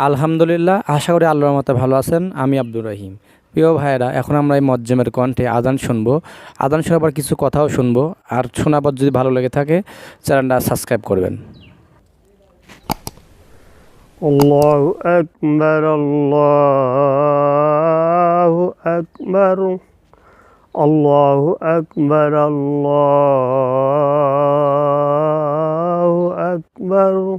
আলহামদুলিল্লাহ আশা করি আল্লাহর মতো ভালো আছেন আমি আব্দুর রহিম প্রিয় ভাইয়েরা এখন আমরা এই মজ্জেমের কণ্ঠে আদান শুনবো আদান শোনার পর কিছু কথাও শুনবো আর শোনার পর যদি ভালো লেগে থাকে চ্যানেলটা সাবস্ক্রাইব করবেন الله أكبر الله أكبر الله أكبر الله أكبر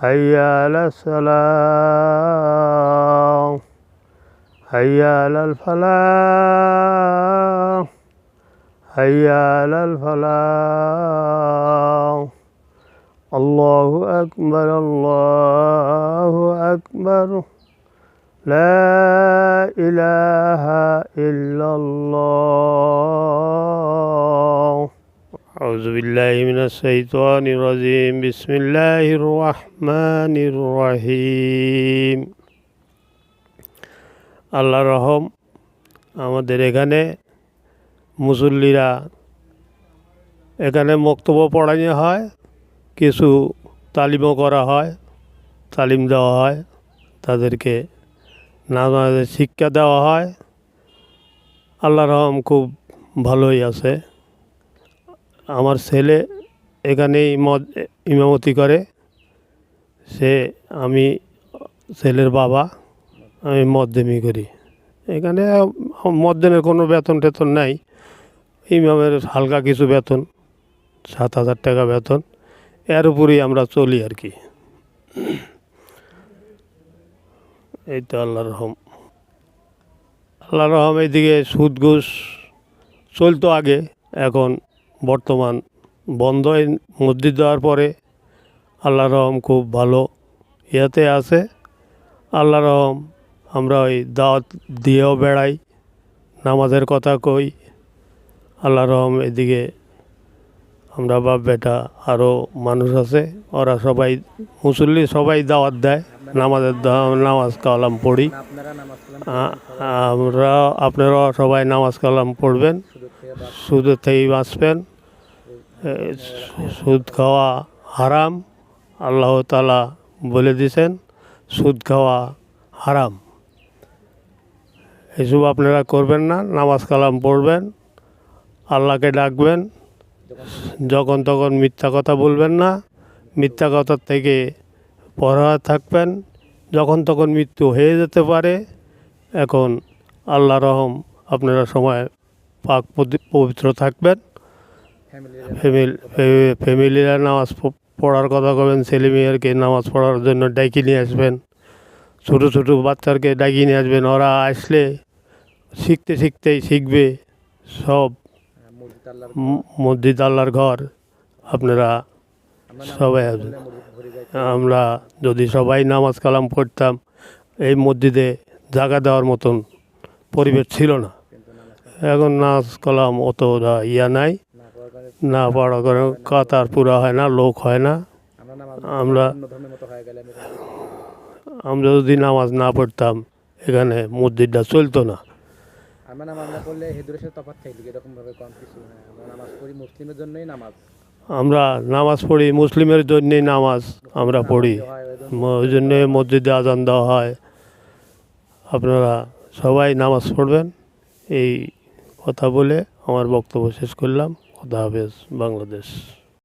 حي على الصلاة حي على الفلاح. على الفلاح. الله أكبر الله أكبر. لا إله إلا الله. أعوذ بالله من الشيطان الرجيم بسم الله الرحمن الرحيم আল্লাহ রহম আমাদের এখানে মুসল্লিরা এখানে বক্তব্য পড়ানো হয় কিছু তালিমও করা হয় তালিম দেওয়া হয় তাদেরকে নামাজের শিক্ষা দেওয়া হয় আল্লাহ রহম খুব ভালোই আছে আমার ছেলে এখানেই মদ, ইমামতি করে। সে, আমি ছেলের বাবা, আমি মদ্যমি করি। এখানে মদ্যমের কোনো বেতন টেতন নাই। ইমামের হালকা কিছু বেতন, সাত হাজার টাকা বেতন। এর উপরেই আমরা চলি আর কি। এই তো আল্লাহ রহম। আল্লাহ রহম, এইদিকে সুদ ঘুষ চলতো আগে, এখন বর্তমান বন্ধ এই মসজিদ দেওয়ার পরে আল্লাহ রহম খুব ভালো ইয়েতে আছে। আল্লাহ রহম আমরা ওই দাওয়াত দিয়েও বেড়াই, নামাজের কথা কই। আল্লাহ রহম এদিকে আমরা বাপ বেটা আরও মানুষ আছে, ওরা সবাই মুসল্লি সবাই দাওয়াত দেয়, নামাজের নামাজ কালাম পড়ি। আমরা আপনারা সবাই নামাজ কালাম পড়বেন সুদের থেকেই বাঁচবেন। সুদ খাওয়া হারাম, আল্লাহ তালা বলে দিয়েছেন, সুদ খাওয়া হারাম। এসব আপনারা করবেন না, নামাজ কালাম পড়বেন, আল্লাহকে ডাকবেন, যখন তখন মিথ্যা কথা বলবেন না, মিথ্যা কথার থেকে পড়া থাকবেন, যখন তখন মৃত্যু হয়ে যেতে পারে, এখন আল্লাহ রহম আপনারা সময় পাক পবি- পবিত্র থাকবেন। ফ্যামিলিরা নামাজ পড়ার কথা কবেন ছেলে মেয়েরকে নামাজ পড়ার জন্য ডাকি নিয়ে আসবেন। ছোটো ছোটো বাচ্চাকে ডাকিয়ে নিয়ে আসবেন। ওরা আসলে শিখতে, শিখতেই শিখবে। সব মসজিদ আল্লাহর ঘর। আপনারা সবাই আসবেন। আমরা যদি সবাই নামাজ কালাম পড়তাম, এই মসজিদে জায়গা দেওয়ার মতন পরিবেশ ছিল না। এখন নাচ কালাম অত ইয়া নাই। না পড়া করে কাতার পুরা হয় না লোক হয় না। আমরা আমরা যদি নামাজ না পড়তাম এখানে মসজিদটা চলতো না। আমরা নামাজ না পড়লে হেদুরের সাথে তফাৎ থাকবে এরকম ভাবে কম কিছু আমরা নামাজ পড়ি মুসলিমের জন্যই নামাজ। আমরা নামাজ পড়ি মুসলিমের জন্যেই নামাজ আমরা পড়ি। ওই জন্যে মসজিদে আজান দেওয়া হয়। আপনারা সবাই নামাজ পড়বেন। এই কথা বলে আমার বক্তব্য শেষ করলাম। খোদা হাফেজ বাংলাদেশ।